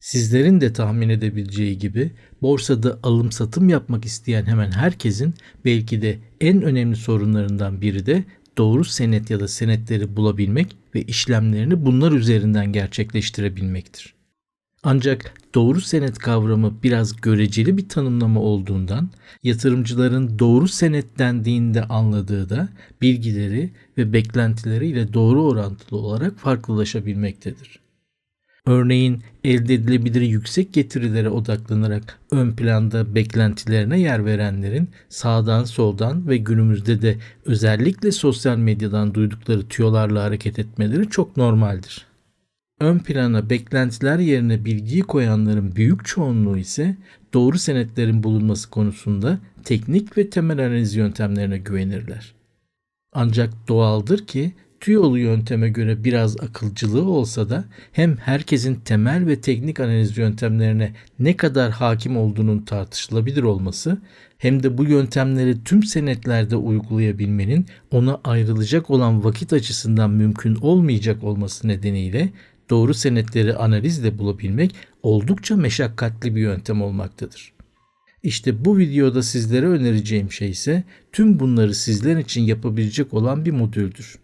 Sizlerin de tahmin edebileceği gibi borsada alım satım yapmak isteyen hemen herkesin belki de en önemli sorunlarından biri de doğru senet ya da senetleri bulabilmek ve işlemlerini bunlar üzerinden gerçekleştirebilmektir. Ancak doğru senet kavramı biraz göreceli bir tanımlama olduğundan yatırımcıların doğru senet dendiğinde anladığı da bilgileri ve beklentileriyle doğru orantılı olarak farklılaşabilmektedir. Örneğin elde edilebilir yüksek getirilere odaklanarak ön planda beklentilerine yer verenlerin sağdan soldan ve günümüzde de özellikle sosyal medyadan duydukları tüyolarla hareket etmeleri çok normaldir. Ön plana beklentiler yerine bilgiyi koyanların büyük çoğunluğu ise doğru senetlerin bulunması konusunda teknik ve temel analiz yöntemlerine güvenirler. Ancak doğaldır ki tüyolu yönteme göre biraz akılcılığı olsa da hem herkesin temel ve teknik analiz yöntemlerine ne kadar hakim olduğunun tartışılabilir olması hem de bu yöntemleri tüm senetlerde uygulayabilmenin ona ayrılacak olan vakit açısından mümkün olmayacak olması nedeniyle doğru senetleri analizle bulabilmek oldukça meşakkatli bir yöntem olmaktadır. İşte bu videoda sizlere önereceğim şey ise tüm bunları sizler için yapabilecek olan bir modüldür.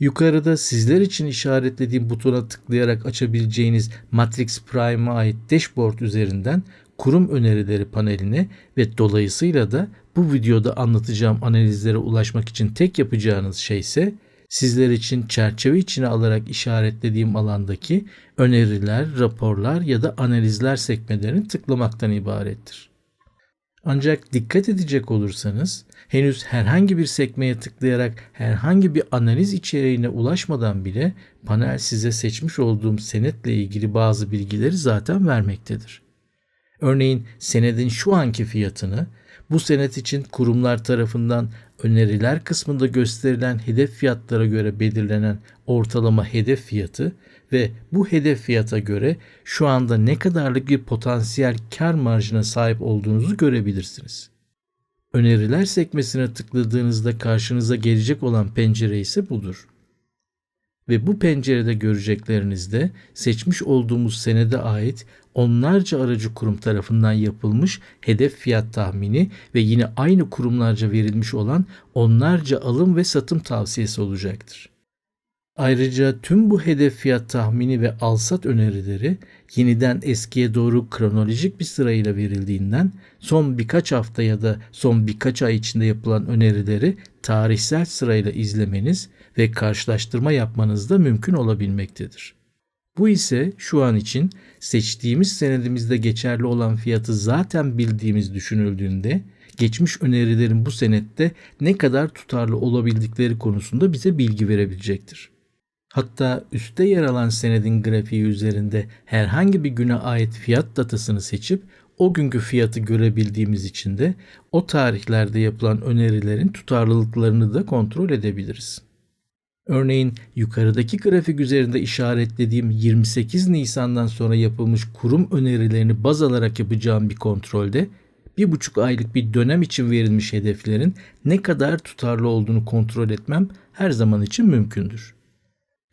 Yukarıda sizler için işaretlediğim butona tıklayarak açabileceğiniz Matrix Prime'a ait dashboard üzerinden kurum önerileri paneline ve dolayısıyla da bu videoda anlatacağım analizlere ulaşmak için tek yapacağınız şey ise sizler için çerçeve içine alarak işaretlediğim alandaki öneriler, raporlar ya da analizler sekmelerini tıklamaktan ibarettir. Ancak dikkat edecek olursanız henüz herhangi bir sekmeye tıklayarak herhangi bir analiz içeriğine ulaşmadan bile panel size seçmiş olduğum senetle ilgili bazı bilgileri zaten vermektedir. Örneğin senedin şu anki fiyatını, bu senet için kurumlar tarafından öneriler kısmında gösterilen hedef fiyatlara göre belirlenen ortalama hedef fiyatı ve bu hedef fiyata göre şu anda ne kadarlık bir potansiyel kar marjına sahip olduğunuzu görebilirsiniz. Öneriler sekmesine tıkladığınızda karşınıza gelecek olan pencere ise budur. Ve bu pencerede göreceklerinizde seçmiş olduğumuz senede ait onlarca aracı kurum tarafından yapılmış hedef fiyat tahmini ve yine aynı kurumlarca verilmiş olan onlarca alım ve satım tavsiyesi olacaktır. Ayrıca tüm bu hedef fiyat tahmini ve alsat önerileri yeniden eskiye doğru kronolojik bir sırayla verildiğinden son birkaç hafta ya da son birkaç ay içinde yapılan önerileri tarihsel sırayla izlemeniz ve karşılaştırma yapmanız da mümkün olabilmektedir. Bu ise şu an için seçtiğimiz senedimizde geçerli olan fiyatı zaten bildiğimiz düşünüldüğünde geçmiş önerilerin bu senette ne kadar tutarlı olabildikleri konusunda bize bilgi verebilecektir. Hatta üstte yer alan senedin grafiği üzerinde herhangi bir güne ait fiyat datasını seçip o günkü fiyatı görebildiğimiz için de o tarihlerde yapılan önerilerin tutarlılıklarını da kontrol edebiliriz. Örneğin yukarıdaki grafik üzerinde işaretlediğim 28 Nisan'dan sonra yapılmış kurum önerilerini baz alarak yapacağım bir kontrolde bir buçuk aylık bir dönem için verilmiş hedeflerin ne kadar tutarlı olduğunu kontrol etmem her zaman için mümkündür.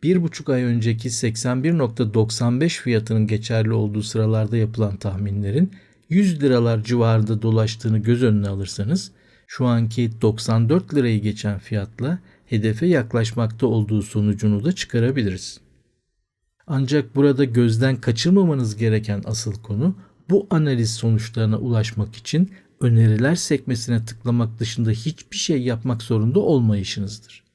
Bir buçuk ay önceki 81.95 fiyatının geçerli olduğu sıralarda yapılan tahminlerin 100 liralar civarında dolaştığını göz önüne alırsanız şu anki 94 lirayı geçen fiyatla hedefe yaklaşmakta olduğu sonucunu da çıkarabiliriz. Ancak burada gözden kaçırmamanız gereken asıl konu bu analiz sonuçlarına ulaşmak için öneriler sekmesine tıklamak dışında hiçbir şey yapmak zorunda olmayışınızdır.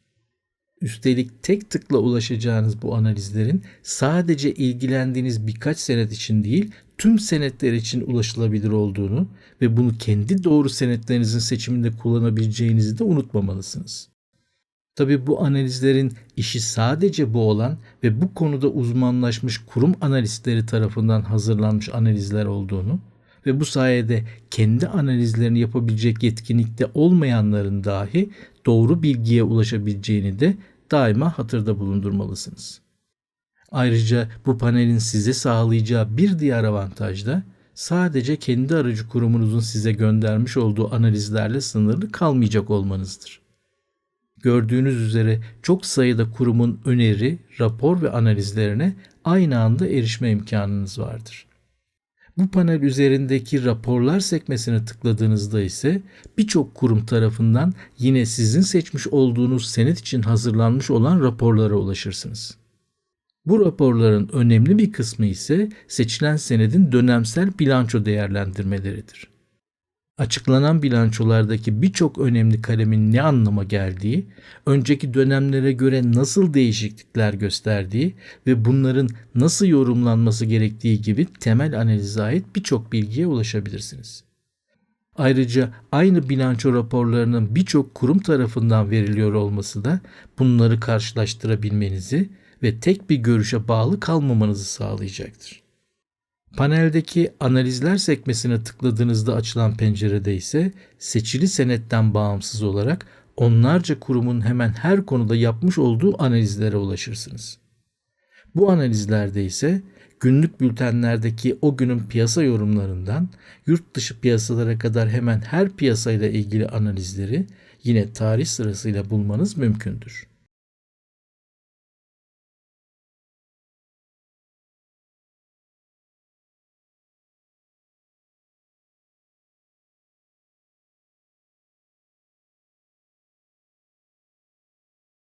Üstelik tek tıkla ulaşacağınız bu analizlerin sadece ilgilendiğiniz birkaç senet için değil, tüm senetler için ulaşılabilir olduğunu ve bunu kendi doğru senetlerinizin seçiminde kullanabileceğinizi de unutmamalısınız. Tabi bu analizlerin işi sadece bu olan ve bu konuda uzmanlaşmış kurum analistleri tarafından hazırlanmış analizler olduğunu ve bu sayede kendi analizlerini yapabilecek yetkinlikte olmayanların dahi doğru bilgiye ulaşabileceğini de daima hatırda bulundurmalısınız. Ayrıca bu panelin size sağlayacağı bir diğer avantaj da sadece kendi aracı kurumunuzun size göndermiş olduğu analizlerle sınırlı kalmayacak olmanızdır. Gördüğünüz üzere çok sayıda kurumun öneri, rapor ve analizlerine aynı anda erişme imkanınız vardır. Bu panel üzerindeki raporlar sekmesine tıkladığınızda ise birçok kurum tarafından yine sizin seçmiş olduğunuz senet için hazırlanmış olan raporlara ulaşırsınız. Bu raporların önemli bir kısmı ise seçilen senedin dönemsel bilanço değerlendirmeleridir. Açıklanan bilançolardaki birçok önemli kalemin ne anlama geldiği, önceki dönemlere göre nasıl değişiklikler gösterdiği ve bunların nasıl yorumlanması gerektiği gibi temel analize ait birçok bilgiye ulaşabilirsiniz. Ayrıca aynı bilanço raporlarının birçok kurum tarafından veriliyor olması da bunları karşılaştırabilmenizi ve tek bir görüşe bağlı kalmamanızı sağlayacaktır. Paneldeki analizler sekmesine tıkladığınızda açılan pencerede ise seçili senetten bağımsız olarak onlarca kurumun hemen her konuda yapmış olduğu analizlere ulaşırsınız. Bu analizlerde ise günlük bültenlerdeki o günün piyasa yorumlarından yurt dışı piyasalara kadar hemen her piyasayla ilgili analizleri yine tarih sırasıyla bulmanız mümkündür.